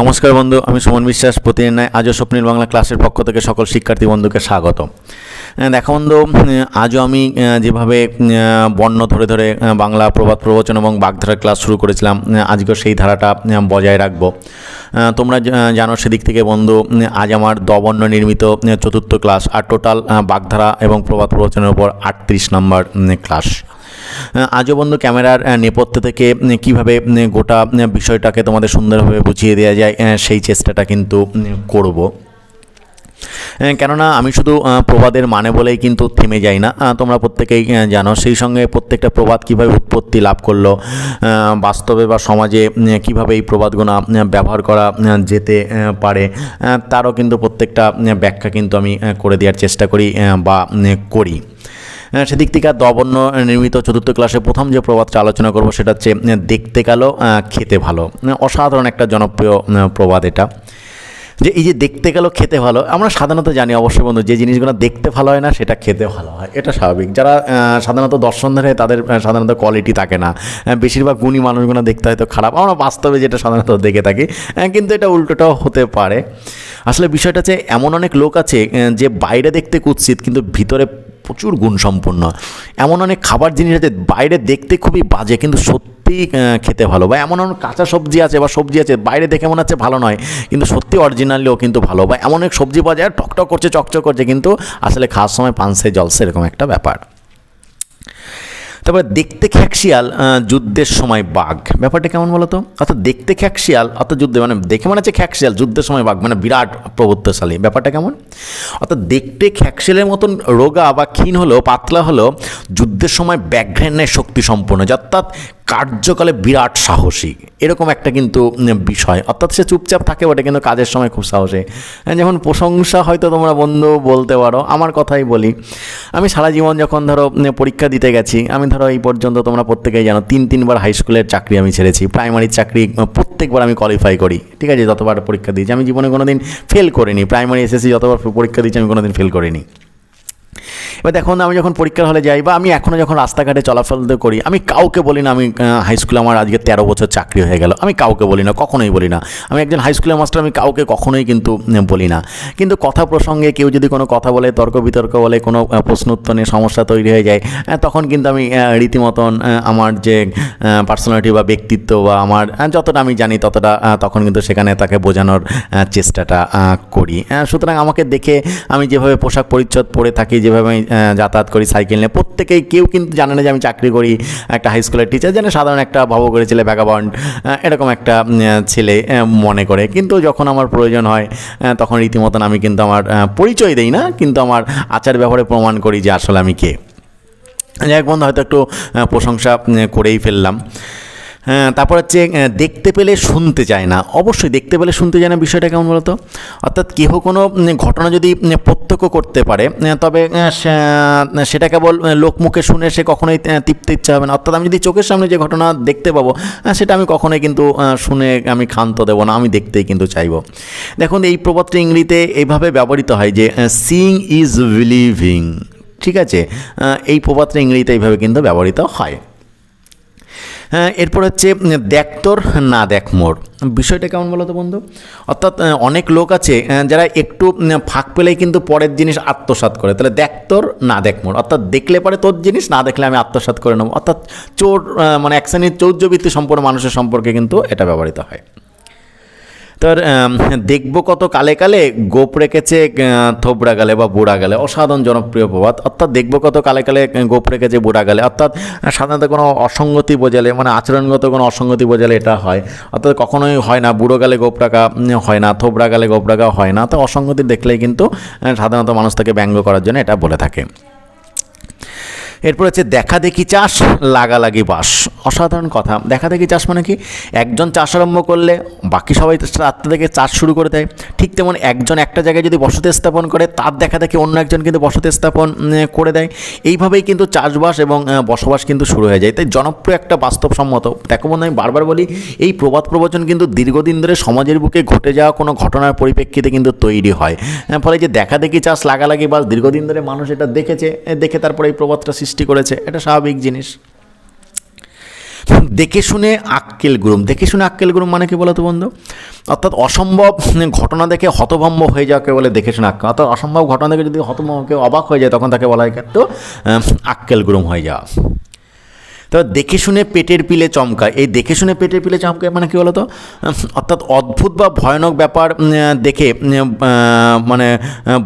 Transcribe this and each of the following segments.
নমস্কার বন্ধু, আমি সুমন বিশ্বাস। প্রতিদিন নয়, আজও স্বপ্নীল বাংলা ক্লাসের পক্ষ থেকে সকল শিক্ষার্থী বন্ধুকে স্বাগত দেখো বন্ধু আজও আমি যেভাবে বর্ণ ধরে ধরে বাংলা প্রবাদ প্রবচন এবং বাগধারার ক্লাস শুরু করেছিলাম আজকেও সেই ধারাটা বজায় রাখব। তোমরা জানো সেদিক থেকে বন্ধু আজ আমার দবর্ণ নির্মিত চতুর্থ ক্লাস, আর টোটাল বাগধারা এবং প্রবাদ প্রবচনের উপর আটত্রিশ নম্বর ক্লাস। আহ, আজও বন্ধু ক্যামেরার নেপথ্য থেকে কীভাবে গোটা বিষয়টাকে তোমাদের সুন্দরভাবে বুঝিয়ে দেওয়া যায় সেই চেষ্টাটা কিন্তু করব। কেননা আমি শুধু প্রবাদের মানে বলেই কিন্তু থেমে যাই না। তোমরা প্রত্যেকেই জানো সেই সঙ্গে প্রত্যেকটা প্রবাদ কীভাবে উৎপত্তি লাভ করল বাস্তবে বা সমাজে কীভাবে এই প্রবাদগুলো উম, ব্যবহার করা যেতে পারে তারও কিন্তু প্রত্যেকটা ব্যাখ্যা কিন্তু আমি করে দেওয়ার চেষ্টা করি বা করি। সেদিক থেকে দবর্ণ নির্মিত চতুর্থ ক্লাসে প্রথম যে প্রবাদটা আলোচনা করব, সেটা হচ্ছে দেখতে কালো খেতে ভালো। অসাধারণ একটা জনপ্রিয় প্রবাদ এটা। যে এই যে দেখতে গেল, খেতে ভালো, আমরা সাধারণত জানি অবশ্যই বন্ধু, যে জিনিসগুলো দেখতে ভালো হয় না, সেটা খেতে ভালো হয়। এটা স্বাভাবিক। যারা সাধারণত দর্শন ধরে তাদের সাধারণত কোয়ালিটি থাকে না। বেশিরভাগ গুণী মানুষগুলো দেখতে হয়তো খারাপ। আমরা বাস্তবে যেটা সাধারণত দেখে থাকি কিন্তু এটা উল্টোটাও হতে পারে। আসলে বিষয়টা হচ্ছে, এমন অনেক লোক আছে যে বাইরে দেখতে কুৎসিত, কিন্তু ভিতরে প্রচুর গুণসম্পন্ন। এমন অনেক খাবার জিনিস আছে, বাইরে দেখতে খুবই বাজে, কিন্তু সত্যি খেতে ভালো। বা এমন অনেক কাঁচা সবজি আছে বা সবজি আছে, বাইরে দেখে মনে হচ্ছে ভালো নয়, কিন্তু সত্যি অরিজিনালিও কিন্তু ভালো। বা এমন অনেক সবজি পাওয়া যায় টকটক করছে, চকচক করছে, কিন্তু আসলে খাওয়ার সময় পানসে জলসে, এরকম একটা ব্যাপার। তারপরে দেখতে খ্যাকশিয়াল যুদ্ধের সময় বাঘ। ব্যাপারটা কেমন বলো তো অর্থাৎ দেখতে খ্যাকশিয়াল অর্থাৎ যুদ্ধে মানে দেখে মনে হচ্ছে খ্যাকশিয়াল যুদ্ধের সময় বাঘ মানে বিরাট প্রভুত্বশালী ব্যাপারটা কেমন? অর্থাৎ দেখতে খ্যাকশিয়ালের মতন রোগা বা ক্ষীণ হলেও পাতলা হলেও যুদ্ধের সময় ব্যাঘ্রেন্যের শক্তি সম্পন্ন। অর্থাৎ কার্যকালে বিরাট সাহসী। এরকম একটা কিন্তু বিষয়। অর্থাৎ সে চুপচাপ থাকে বটে কিন্তু কাজের সময় খুব সাহসী। হ্যাঁ, যেমন প্রশংসা হয়তো তোমরা বন্ধু বলতে পারো আমার কথাই বলি। আমি সারা জীবন যখন ধরো পরীক্ষা দিতে গেছি আমি ধরো এই পর্যন্ত তোমরা প্রত্যেকেই জানো, তিন তিনবার হাই স্কুলের চাকরি আমি ছেড়েছি প্রাইমারির চাকরি প্রত্যেকবার আমি কোয়ালিফাই করি, ঠিক আছে? যতবার পরীক্ষা দিয়েছি, আমি জীবনে কোনো দিন ফেল করিনি প্রাইমারি এসএসসি যতবার পরীক্ষা দিয়েছি, আমি কোনোদিন ফেল করিনি। এবার দেখুন আমি যখন পরীক্ষার হলে যাই, বা আমি এখনও যখন রাস্তাঘাটে চলাফল করি, আমি কাউকে বলি না, আমি হাই স্কুলে আমার আজকে তেরো বছর চাকরি হয়ে গেল, আমি কাউকে বলি না, কখনোই বলি না। আমি একজন হাই স্কুলের মাস্টার আমি কাউকে কখনোই কিন্তু বলি না। কিন্তু কথা প্রসঙ্গে কেউ যদি কোনো কথা বলে, তর্ক বিতর্ক বলে, কোনো প্রশ্ন উত্তর নিয়ে সমস্যা তৈরি হয়ে যায় তখন কিন্তু আমি রীতিমতন আমার যে পার্সোনালিটি বা ব্যক্তিত্ব বা আমার যতটা আমি জানি ততটা তখন কিন্তু সেখানে তাকে বোঝানোর চেষ্টাটা করি। সুতরাং আমাকে দেখে আমি যেভাবে পোশাক পরিচ্ছদ পরে থাকি, যেভাবে আমি যাতায়াত করি সাইকেল নিয়ে। প্রত্যেকেই কেউ কিন্তু জানে না যে আমি চাকরি করি, একটা হাই স্কুলের টিচার জানে সাধারণ একটা ভাবো করে ছেলে ভ্যাগাবন্ড এরকম একটা ছেলে মনে করে। কিন্তু যখন আমার প্রয়োজন হয় তখন রীতিমতন আমি কিন্তু আমার পরিচয় দেই না, কিন্তু আমার আচার ব্যবহারে প্রমাণ করি যে আসলে আমি কে। যাই হোক বন্ধু, হয়তো একটু প্রশংসা করেই ফেললাম। তারপর হচ্ছে দেখতে পেলে শুনতে চায় না। অবশ্যই দেখতে পেলে শুনতে চায় না বিষয়টা কেমন বলতো? অর্থাৎ কেহ কোনো ঘটনা যদি প্রত্যক্ষ করতে পারে তবে সেটা কেবল লোকমুখে শুনে সে কখনোই তৃপ্তি ইচ্ছা হবে না। অর্থাৎ আমি যদি চোখের সামনে যে ঘটনা দেখতে পাবো সেটা আমি কখনোই কিন্তু শুনে আমি ক্ষান্ত দেবো না, আমি দেখতেই কিন্তু চাইব। দেখুন, এই প্রবাদটা ইংরেজিতে এইভাবে ব্যবহৃত হয় যে সিইং ইজ বিলিভিং ঠিক আছে? এই প্রবাদটা ইংরেজিতে এইভাবে কিন্তু ব্যবহৃত হয় হ্যাঁ। এরপর হচ্ছে দেখ তোর, না দেখ মোর। বিষয়টা কেমন বলো তো বন্ধু? অর্থাৎ অনেক লোক আছে যারা একটু ফাঁক পেলেই কিন্তু পরের জিনিস আত্মসাত করে। তাহলে দেখ তোর, না দেখ মোর। অর্থাৎ দেখলে পরে তোর জিনিস, না দেখলে আমি আত্মসাত করে নেব। অর্থাৎ চোর মানে এক শ্রেণির চৌর্যবৃত্তি সম্পন্ন মানুষের সম্পর্কে কিন্তু এটা ব্যবহৃত হয়। তোর দেখব কত কালে কালে গোপ রেখেছে থোবড়া গালে বা বুড়া গালে। অসাধারণ জনপ্রিয় প্রবাদ। অর্থাৎ দেখব কত কালে কালে গোপ রেখেছে বুড়া গালে। অর্থাৎ সাধারণত কোনো অসঙ্গতি বোঝালে মানে আচরণগত কোনো অসঙ্গতি বোঝালে এটা হয়। অর্থাৎ কখনোই হয় না বুড়ো গালে গোপ রাখা হয় না, থোবড়া গালে গোপ রাখা হয় না। তো অসঙ্গতি দেখলেই কিন্তু সাধারণত মানুষ তাকে ব্যঙ্গ করার জন্য এটা বলে থাকে। এরপর হচ্ছে দেখা দেখি চাষ, লাগালাগি বাস। অসাধারণ কথা। দেখা দেখি চাষ মানে কি? একজন চাষ আরম্ভ করলে বাকি সবাই রাত্রে থেকে চাষ শুরু করে দেয়। ঠিক তেমন একজন একটা জায়গায় যদি বসতি স্থাপন করে, তার দেখা দেখি অন্য একজন কিন্তু বসতি স্থাপন করে দেয়। এইভাবেই কিন্তু চাষবাস এবং বসবাস কিন্তু শুরু হয়ে যায়। তাই জনপ্রিয় একটা বাস্তবসম্মত। দেখো বন্ধু, আমি বারবার বলি, এই প্রবাদ প্রবচন কিন্তু দীর্ঘদিন ধরে সমাজের বুকে ঘটে যাওয়া কোনো ঘটনার পরিপ্রেক্ষিতে কিন্তু তৈরি হয়। ফলে যে দেখা দেখি চাষ, লাগালাগি বাস, দীর্ঘদিন ধরে মানুষ এটা দেখেছে দেখে তারপরে এই প্রবাদটা সৃষ্টি করেছে, এটা স্বাভাবিক জিনিস। দেখে শুনে আক্কেল গুরুম, দেখে শুনে আক্কেল গুরুম মানে কি বলতো বন্ধু? অর্থাৎ অসম্ভব ঘটনা দেখে হতভম্ব হয়ে যাওয়াকে বলে দেখে শুনে আক্কেল। অর্থাৎ অসম্ভব ঘটনা দেখে যদি হতভম্ব কেউ অবাক হয়ে যায়, তখন তাকে বলা হয় কিন্তু আক্কেল গুরুম হয়ে যাওয়া। তো দেখে শুনে পেটের পিলে চমকায়। এই দেখে শুনে পেটের পিলে চমকায় মানে কি বলতো? অর্থাৎ অদ্ভুত বা ভয়ানক ব্যাপার দেখে মানে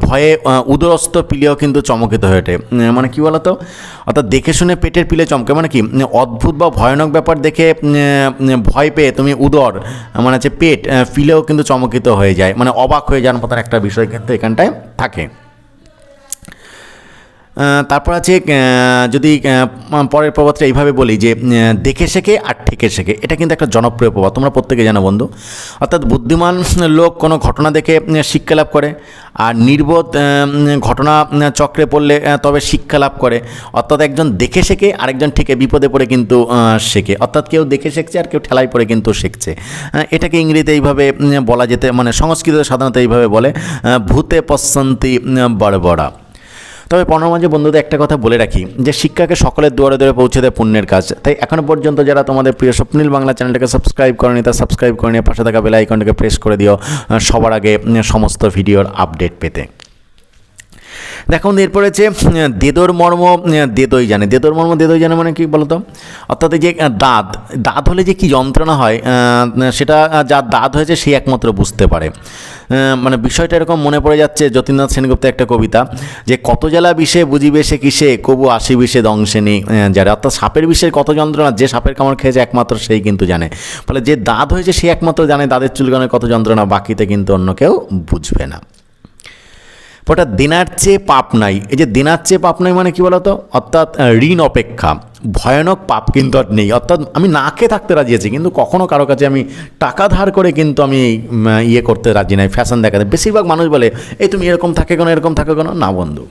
ভয়ে আহ, উদরস্থ পিলেও কিন্তু চমকিত হয়ে ওঠে। মানে কি বলতো? অর্থাৎ দেখে শুনে পেটের পিলে চমকে মানে কি? অদ্ভুত বা ভয়ানক ব্যাপার দেখে ভয় পেয়ে তুমি উদর মানে হচ্ছে পেট পিলেও কিন্তু চমকিত হয়ে যায়। মানে অবাক হয়ে যাওয়ার মতন একটা বিষয় কিন্তু এখানটায় থাকে। তারপর আছে যদি পরের প্রবাদটা এইভাবে বলি যে দেখে শেখে আর ঠেকে শেখে। এটা কিন্তু একটা জনপ্রিয় প্রবাদ, তোমরা প্রত্যেকে জানো বন্ধু। অর্থাৎ বুদ্ধিমান লোক কোনো ঘটনা দেখে শিক্ষা লাভ করে, আর নির্বোধ ঘটনা চক্রে পড়লে তবে শিক্ষা লাভ করে। অর্থাৎ একজন দেখে শেখে, আরেকজন ঠেকে, বিপদে পড়ে কিন্তু শেখে। অর্থাৎ কেউ দেখে শিখছে আর কেউ ঠেলায় পড়ে কিন্তু শিখছে। এটাকে ইংরেজিতে এইভাবে বলা যেতে মানে সংস্কৃত সাধারণত এইভাবে বলে ভূতে পশ্চন্তি বড় বড়া তবে পনেরো মাঝে বন্ধুদের একটা কথা বলে রাখি, যে শিক্ষাকে সকলের দুয়ারে দুয়ারে পৌঁছে দেয় পুণ্যের কাজ। তাই এখনও পর্যন্ত যারা তোমাদের প্রিয় স্বপ্নীল বাংলা চ্যানেলটাকে সাবস্ক্রাইব করেনি, তা সাবস্ক্রাইব করে নিয়ে পাশে থাকা বেল আইকনটাকে প্রেস করে দিও সবার আগে সমস্ত ভিডিওর আপডেট পেতে। দেখুন এরপর হচ্ছে দেদর মর্ম দেদই জানে। দেদর মর্ম, দেদই জানে মানে কি বলতো? অর্থাৎ যে দাঁত দাঁত হলে যে কি যন্ত্রণা হয় সেটা যার দাঁত হয়েছে সে একমাত্র বুঝতে পারে। মানে বিষয়টা এরকম মনে পড়ে যাচ্ছে যতীন্দ্রনাথ সেনগুপ্তের একটা কবিতা, যে কত জ্বালা বিষে বুঝিবে সে কিসে, কবু আশি বিষে দংশেনি যারা। অর্থাৎ সাপের বিষের কত যন্ত্রণা, যে সাপের কামড় খেয়েছে একমাত্র সেই কিন্তু জানে। ফলে যে দাঁত হয়েছে সে একমাত্র জানে, দাঁতের চুলকানোর কত যন্ত্রণা, বাকিতে কিন্তু অন্য কেউ বুঝবে না। ওটা দেনার চেয়ে পাপ নাই এই যে দেনার চেয়ে পাপ নাই মানে কি বলতো? অর্থাৎ ঋণ অপেক্ষা। ভয়ানক পাপ কিন্তু আর নেই। অর্থাৎ, আমি না খেয়ে থাকতে রাজি আছি, কিন্তু কখনো কারও কাছে আমি টাকা ধার করে কিন্তু আমি ইয়ে করতে রাজি নাই ফ্যাশন দেখাতে। বেশিরভাগ মানুষ বলে, এই তুমি এরকম থাকে কোনো, এরকম থাকে কোনো? না বন্ধু।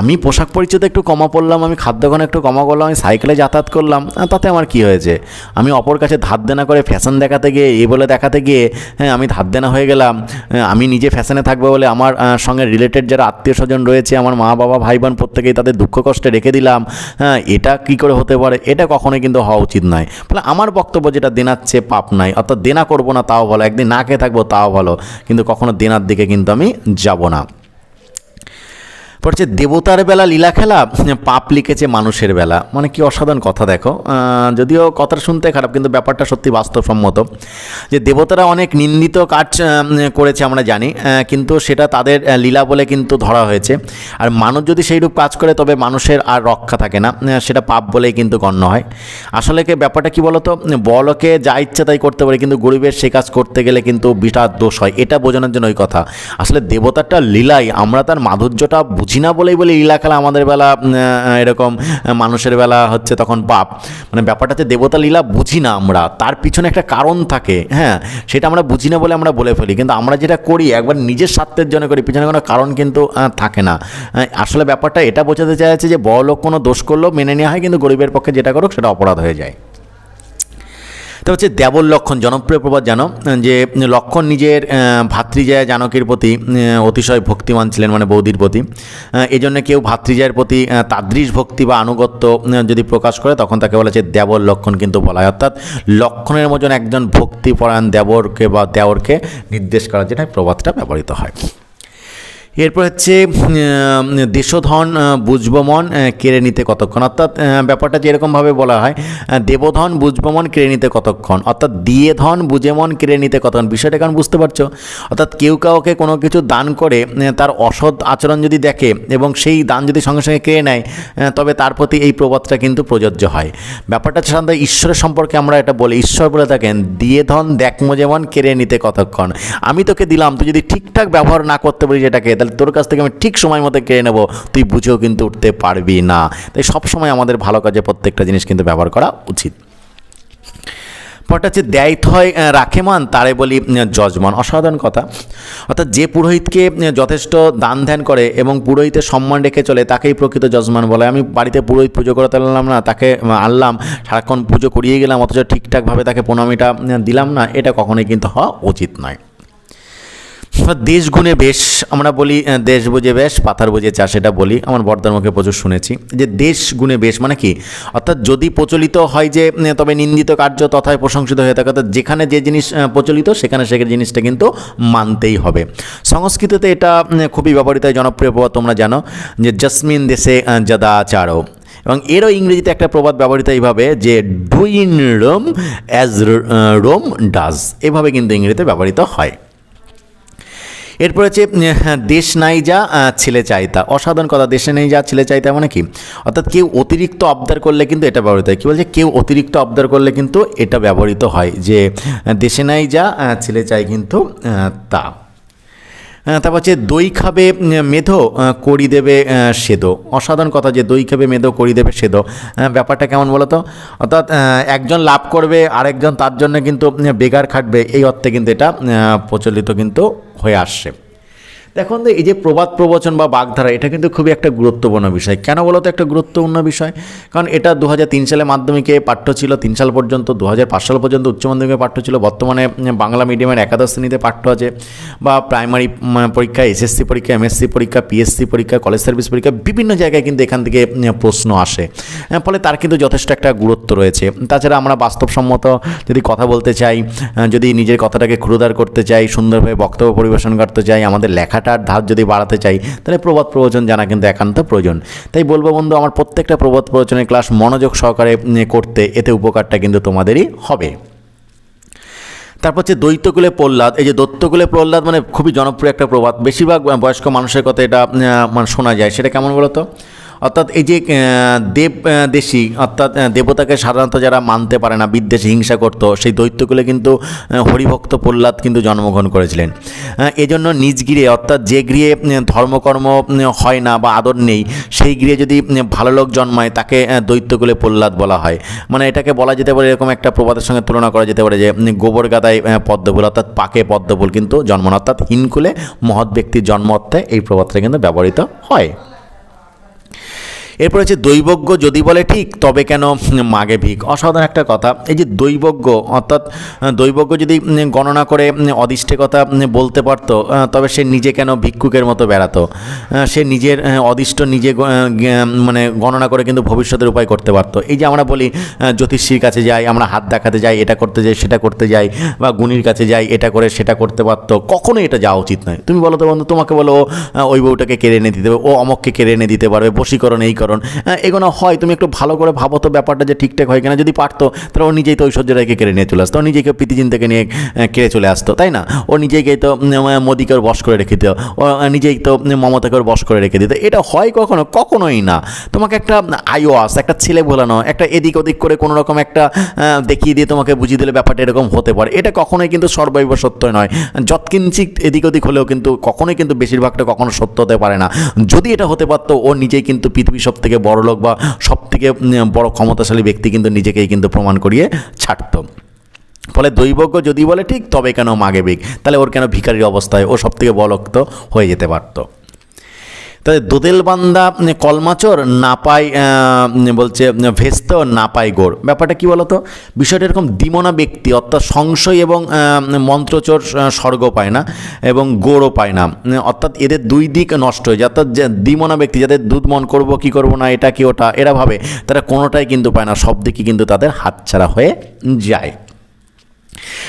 আমি পোশাক পরিচয়তে একটু কমা পড়লাম আমি খাদ্যখানে একটু কমা করলাম আমি সাইকেলে যাতায়াত করলাম তাতে আমার কি হয়েছে? আমি অপর কাছে ধার দেনা করে ফ্যাশন দেখাতে গিয়ে এ বলে দেখাতে গিয়ে হ্যাঁ আমি ধার দেনা হয়ে গেলাম হ্যাঁ, আমি নিজে ফ্যাশনে থাকব বলে আমার সঙ্গে রিলেটেড যারা আত্মীয় স্বজন রয়েছে আমার মা বাবা ভাই বোন প্রত্যেকেই তাদের দুঃখ কষ্টে রেখে দিলাম হ্যাঁ এটা কি করে হতে পারে? এটা কখনোই কিন্তু হওয়া উচিত নয়। ফলে আমার বক্তব্য যেটা দেনার চেয়ে পাপ নাই অর্থাৎ দেনা করব না তাও ভালো একদিন না খেয়ে থাকব তাও ভালো কিন্তু কখনো দেনার দিকে কিন্তু আমি যাব না। পড়ছে, দেবতার বেলা লীলা খেলা, পাপ লিখেছে মানুষের বেলা। মানে কি অসাধারণ কথা, দেখো। যদিও কথাটা শুনতে খারাপ, কিন্তু ব্যাপারটা সত্যি বাস্তবসম্মত। যে দেবতারা অনেক নিন্দিত কাজ করেছে আমরা জানি কিন্তু সেটা তাদের লীলা বলে কিন্তু ধরা হয়েছে। আর মানুষ যদি সেইরূপ কাজ করে, তবে মানুষের আর রক্ষা থাকে না। সেটা পাপ বলেই কিন্তু গণ্য হয়। আসলে কি ব্যাপারটা কি বলতো? বলকে যা ইচ্ছা তাই করতে পারে, কিন্তু গরিবের সে কাজ করতে গেলে কিন্তু বিরাট দোষ হয়। এটা বোঝানোর জন্য ওই কথা। আসলে দেবতারটা লীলাই, আমরা তার মাধুর্যটা বুঝি না বলেই বলে লীলা খেলা আমাদের বেলা এরকম মানুষের বেলা হচ্ছে তখন পাপ। মানে ব্যাপারটা হচ্ছে দেবতা লীলা বুঝি না আমরা। তার পিছনে একটা কারণ থাকে হ্যাঁ সেটা আমরা বুঝি না বলে আমরা বলে ফেলি। কিন্তু আমরা যেটা করি, একবার নিজের স্বার্থের জন্য করি, পিছনে কোনো কারণ কিন্তু থাকে না। আসলে ব্যাপারটা এটা বোঝাতে চাইছে যে বড় লোক কোনো দোষ করলেও মেনে নেওয়া হয়, কিন্তু গরিবের পক্ষে যেটা করুক সেটা অপরাধ হয়ে যায়। তো হচ্ছে দেবল লক্ষণ, জনপ্রিয় প্রবাদ জানো? যে লক্ষণ নিজের ভাতৃজয়া জানকীর প্রতি অতিশয় ভক্তিমান ছিলেন মানে বৌদির প্রতি। এই জন্য কেউ ভাতৃজয়ের প্রতি তাদৃশ ভক্তি বা আনুগত্য যদি প্রকাশ করে, তখন তাকে বলা হচ্ছে দেবর লক্ষণ কিন্তু বলা হয়। অর্থাৎ লক্ষণের মতন একজন ভক্তিপরায়ণ দেবরকে বা দেওরকে নির্দেশ করার জন্য প্রবাদটা ব্যবহৃত হয়। এরপর হচ্ছে দেশধন বুঝবমন কেড়ে নিতে কতক্ষণ? অর্থাৎ ব্যাপারটা যেরকমভাবে বলা হয় দেবধন বুঝবমন কেড়ে নিতে কতক্ষণ? অর্থাৎ দিয়ে ধন বুঝে মন কেড়ে নিতে কতক্ষণ? বিষয়টা কেমন বুঝতে পারছ? অর্থাৎ কেউ কাউকে কোনো কিছু দান করে তার অসৎ আচরণ যদি দেখে এবং সেই দান যদি সঙ্গে সঙ্গে কেড়ে নেয় তবে তার প্রতি এই প্রবাদটা কিন্তু প্রযোজ্য হয়। ব্যাপারটা সাধারণত ঈশ্বরের সম্পর্কে আমরা এটা বলি। ঈশ্বর বলে থাকেন দিয়ে ধন দেখমো যেমন কেড়ে নিতে কতক্ষণ? আমি তোকে দিলাম, তুই যদি ঠিকঠাক ব্যবহার না করতে পারিস এটাকে, তাহলে তোর কাছ থেকে আমি ঠিক সময় মতো কেড়ে নেব। তুই বুঝেও কিন্তু উঠতে পারবি না। তাই সবসময় আমাদের ভালো কাজে প্রত্যেকটা জিনিস কিন্তু ব্যবহার করা উচিত। পরটা হচ্ছে দেয় থয় রাখে মান, তারে বলি যজমান অসাধারণ কথা। অর্থাৎ যে পুরোহিতকে যথেষ্ট দান ধ্যান করে এবং পুরোহিতের সম্মান রেখে চলে, তাকেই প্রকৃত যজমান বলে। আমি বাড়িতে পুরোহিত পুজো করতে পারলাম না, তাকে আনলাম, সারাক্ষণ পুজো করিয়ে গেলাম, অথচ ঠিকঠাকভাবে তাকে প্রণামীটা দিলাম না, এটা কখনোই কিন্তু হওয়া উচিত নয়। তারপর দেশ গুণে বেশ আমরা বলি দেশ বুঝে বেশ পাথার বুঝে চা সেটা বলি। আমার বর্দার মুখে প্রচুর শুনেছি। যে দেশ গুণে বেশ মানে কি? অর্থাৎ যদি প্রচলিত হয় যে তবে নিন্দিত কার্য তথায় প্রশংসিত হয়ে থাকে অর্থাৎ যেখানে যে জিনিস প্রচলিত সেখানে সে জিনিসটা কিন্তু মানতেই হবে। সংস্কৃততে এটা খুবই ব্যবহৃত জনপ্রিয় প্রবাদ তোমরা জানো যে জসমিন দেশে আহ, যদাচারো এবং এরও ইংরেজিতে একটা প্রবাদ ব্যবহৃত এইভাবে যে do in Rome as Rome does. এভাবে কিন্তু ইংরেজিতে ব্যবহৃত হয়। এরপর হচ্ছে হ্যাঁ, দেশ নাই যা ছেলে চাইতা অসাধারণ কথা দেশে নেই যা ছেলে চাইতা মানে কি? অর্থাৎ কেউ অতিরিক্ত আবদার করলে কিন্তু এটা ব্যবহৃত হয়। কী বলছে? কেউ অতিরিক্ত আবদার করলে কিন্তু এটা ব্যবহৃত হয় যে দেশে নাই যা ছেলে চাই কিন্তু তা। তারপর হচ্ছে দই খাবে মেধো করি দেবে সেদ অসাধারণ কথা যে দই খাবে, মেধো করি দেবে সেদ ব্যাপারটা কেমন বলতো? অর্থাৎ একজন লাভ করবে, আরেকজন তার জন্য কিন্তু বেগার খাটবে, এই অর্থে কিন্তু এটা প্রচলিত কিন্তু হয়ে আসছে। দেখুন তো, এই যে প্রবাদ প্রবচন বা বাগধারা, এটা কিন্তু খুবই একটা গুরুত্বপূর্ণ বিষয়। কেন বলো তো একটা গুরুত্বপূর্ণ বিষয়? কারণ এটা দু হাজার তিন সালে মাধ্যমিকে পাঠ্য ছিল, তিন সাল পর্যন্ত দু হাজার পাঁচ সাল পর্যন্ত উচ্চ মাধ্যমিকে পাঠ্য ছিল। বর্তমানে বাংলা মিডিয়ামের একাদশ শ্রেণীতে পাঠ্য আছে বা প্রাইমারি পরীক্ষা এসএসসি পরীক্ষা এমএসসি পরীক্ষা পিএসসি পরীক্ষা কলেজ সার্ভিস পরীক্ষা, বিভিন্ন জায়গায় কিন্তু এখান থেকে প্রশ্ন আসে। ফলে তার কিন্তু যথেষ্ট একটা গুরুত্ব রয়েছে। তাছাড়া আমরা বাস্তবসম্মত যদি কথা বলতে চাই যদি নিজের কথাটাকে ক্ষুরোদার করতে চাই, সুন্দরভাবে বক্তব্য পরিবেশন করতে চাই, আমাদের লেখাটার ধার যদি বাড়াতে চাই, তাহলে প্রবাদ প্রবচন জানা কিন্তু একান্ত প্রয়োজন। তাই বলব বন্ধু, আমার প্রত্যেকটা প্রবাদ প্রবচনের ক্লাস মনোযোগ সহকারে করতে এতে উপকারটা কিন্তু তোমাদেরই হবে। তারপর হচ্ছে দৈত্যকুলে প্রহ্লাদ। এই যে দৈত্যকুলে প্রহ্লাদ মানে খুবই জনপ্রিয় একটা প্রবাদ। বেশিরভাগ বয়স্ক মানুষের কথা এটা মানে শোনা যায়। সেটা কেমন বলতো? অর্থাৎ এই যে দেব দেশী, অর্থাৎ দেবতাকে সাধারণত যারা মানতে পারে না, বিদ্বেষে, হিংসা করতো, সেই দৈত্যকুলে কিন্তু হরিভক্ত প্রহ্লাদ কিন্তু জন্মগ্রহণ করেছিলেন। এজন্য নিজ গৃহে, অর্থাৎ যে গৃহে ধর্মকর্ম হয় না বা আদর নেই, সেই গৃহে যদি ভালো লোক জন্মায়, তাকে দৈত্যকুলে প্রহ্লাদ বলা হয়। মানে এটাকে বলা যেতে পারে এরকম একটা প্রবাদের সঙ্গে তুলনা করা যেতে পারে যে গোবর গাদায় পদ্মফুল, অর্থাৎ পাকে পদ্মফুল কিন্তু জন্ম অর্থাৎ হিনকুলে মহৎ ব্যক্তির জন্ম অর্থে এই প্রবাদটা কিন্তু ব্যবহৃত হয়। এরপর হচ্ছে দৈবজ্ঞ যদি বলে ঠিক, তবে কেন মাগে ভিক? অসাধারণ একটা কথা। এই যে দৈবজ্ঞ, অর্থাৎ দৈবজ্ঞ যদি গণনা করে অদিষ্টে কথা বলতে পারতো, তবে সে নিজে কেন ভিক্ষুকের মতো বেড়াতো? সে নিজের অদিষ্ট নিজে মানে গণনা করে কিন্তু ভবিষ্যতের উপায় করতে পারতো। এই যে আমরা বলি, জ্যোতিষীর কাছে যাই, আমরা হাত দেখাতে যাই, এটা করতে যাই, সেটা করতে যাই, বা গুণীর কাছে যাই, এটা করে সেটা করতে পারতো, কখনোই এটা যাওয়া উচিত নয়। তুমি বলো তো বন্ধু, তোমাকে বলো ওই বউটাকে কেড়ে এনে দিতে পারবে, ও অমককে কেড়ে এনে দিতে পারবে, বশীকরণ এই করণ আহ, এগুলো হয় তুমি একটু ভালো করে ভাবো তো ব্যাপারটা যে ঠিকঠাক হয় কিনা। যদি পারতো তাহলে ও নিজেই তো ঐশ্বর্য রায়কে কেড়ে নিয়ে চলে আসতো। ও নিজেকে প্রীতিজিন থেকে নিয়ে কেড়ে চলে আসতো তাই না? ও নিজেকেই তো মোদিকে ওর বশ করে রেখে দিত। ও নিজেই তো মমতাকে ওর বশ করে রেখে দিত। এটা হয় কখনো? কখনোই না। তোমাকে একটা আইওয়াস একটা ছেলে ভোলানো একটা এদিক ওদিক করে কোনো রকম একটা দেখিয়ে দিয়ে তোমাকে বুঝিয়ে দিলে ব্যাপারটা এরকম হতে পারে। এটা কখনোই কিন্তু সর্বৈব সত্য নয়। যৎকিঞ্চিত এদিক ওদিক হলেও কিন্তু কখনোই কিন্তু বেশিরভাগটা কখনো সত্য হতে পারে না। যদি এটা হতে পারতো ও নিজেই কিন্তু পৃথিবীর সব থেকে বড় লোক বা সবথেকে বড় ক্ষমতাশালী ব্যক্তি কিন্তু নিজেকেই কিন্তু প্রমাণ করিয়ে ছাড়ত। ফলে দৈবজ্ঞ যদি বলে, ঠিক তবে কেন মাগে বেগ তাহলে ওর কেন ভিকারির অবস্থায় ও সব থেকে বলক্ত হয়ে যেতে পারতো। তাহলে দোদেল বান্দা কলমাচর না পায় বলছে ভেস্ত না পায় গোড় ব্যাপারটা কি বলতো? বিষয়টা এরকম দিমনা ব্যক্তি, অর্থাৎ সংশয় এবং মন্ত্রচর স্বর্গ পায় না এবং গোড়ও পায় না। অর্থাৎ এদের দুই দিক নষ্ট হয়ে যায়। অর্থাৎ দিমনা ব্যক্তি, যাদের দুধ মন করব, কি করব না, এটা কি ওটা, এরা ভাবে, তারা কোনোটাই কিন্তু পায় না, সব দিকই কিন্তু তাদের হাতছাড়া হয়ে যায়।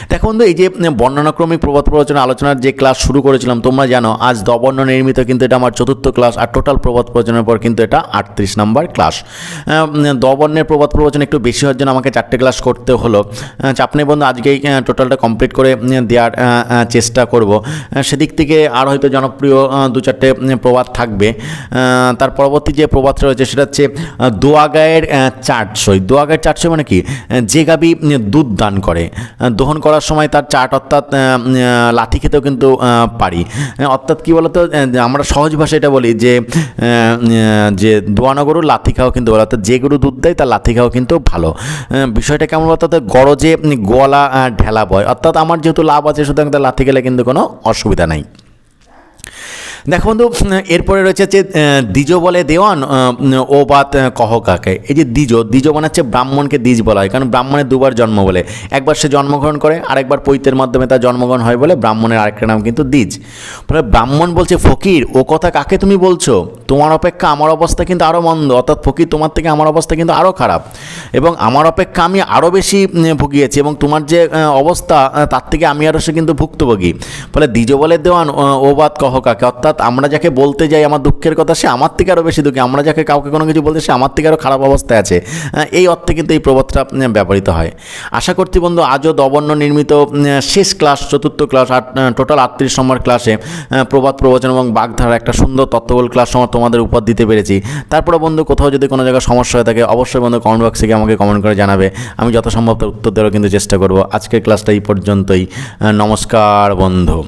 দেখো বন্ধু, এই যে বর্ণনাক্রমিক প্রবাদ প্রবচন আলোচনার যে ক্লাস শুরু করেছিলাম, তোমরা জানো, আজ দবর্ণ নির্মিত, কিন্তু এটা আমার চতুর্থ ক্লাস আর টোটাল প্রবাদ প্রবচনের পর কিন্তু এটা আটত্রিশ নম্বর ক্লাস দবর্ণের প্রবাদ প্রবচন একটু বেশি হওয়ার জন্য আমাকে চারটে ক্লাস করতে হলো। চাপ নেই বন্ধু, আজকেই টোটালটা কমপ্লিট করে দেওয়ার চেষ্টা করব। সেদিক থেকে আর হয়তো জনপ্রিয় দু চারটে প্রবাদ থাকবে। তার পরবর্তী যে প্রবাদ রয়েছে, সেটা হচ্ছে দোয়াগায়ের চাটসই। দোয়াগায়ের চাটসই মানে কি? যে গাবি দুধ দান করে। দহন করার সময় তার চাট অর্থাৎ লাঠি খেতেও কিন্তু পারি। অর্থাৎ কি বলতো আমরা সহজ ভাষায় এটা বলি যে যে দোয়ানো গরু লাথি খাওয়া কিন্তু ভালো। অর্থাৎ যে গরু দুধ দেয়, তার লাথি খাওয়া কিন্তু ভালো। বিষয়টা কেমন অর্থাৎ গরজে গলা ঢেলা বয়। অর্থাৎ আমার যেহেতু লাভ আছে, সুতরাং তার লাথি খেলে কিন্তু কোনো অসুবিধা নাই। দেখো বন্ধু এরপরে রয়েছে যে দ্বিজ বলে দেওয়ান ও বাত আহ, কহ কাকে? এই যে দ্বিজ দ্বিজ মানে হচ্ছে ব্রাহ্মণকে দ্বিজ বলা হয় কারণ ব্রাহ্মণের দুবার জন্ম বলে। একবার সে জন্মগ্রহণ করে আরেকবার পৈতের মাধ্যমে তার জন্মগ্রহণ হয় বলে ব্রাহ্মণের আরেকটা নাম কিন্তু দ্বিজ। ফলে ব্রাহ্মণ বলছে ফকির ও কথা কাকে তুমি বলছো? তোমার অপেক্ষা আমার অবস্থা কিন্তু আরও মন্দ অর্থাৎ ফকির তোমার থেকে আমার অবস্থা কিন্তু আরও খারাপ। এবং আমার অপেক্ষা আমি আরও বেশি ভুগিয়েছি এবং তোমার যে অবস্থা তার থেকে আমি আরও সে কিন্তু ভুক্তভোগী। ফলে দ্বিজ বলে দেওয়ান ও বাদ কহ কাকে? অর্থাৎ আমরা যাকে বলতে যাই আমার দুঃখের কথা, সে আমার থেকে আরও বেশি দুঃখী। আমরা যাকে কাউকে কোনো কিছু বলতে, সে আমার থেকে আরও খারাপ অবস্থায় আছে। এই অর্থে কিন্তু এই প্রবাদটা ব্যবহৃত হয়। আশা করছি বন্ধু, আজও দবর্ণ নির্মিত শেষ ক্লাস, চতুর্থ ক্লাস, আট টোটাল আটত্রিশ নম্বর ক্লাসে প্রবাদ, প্রবচন এবং বাগধারা একটা সুন্দর তত্ত্ববল ক্লাস সময় তোমাদের উপর দিতে পেরেছি। তারপরে বন্ধু, কোথাও যদি কোনো জায়গায় সমস্যা হয়ে থাকে, অবশ্যই বন্ধু কমেন্ট বক্সে গিয়ে আমাকে কমেন্ট করে জানাবে। আমি যত সম্ভব উত্তর দেওয়ার কিন্তু চেষ্টা করব। আজকের ক্লাসটা এই পর্যন্তই। নমস্কার বন্ধু।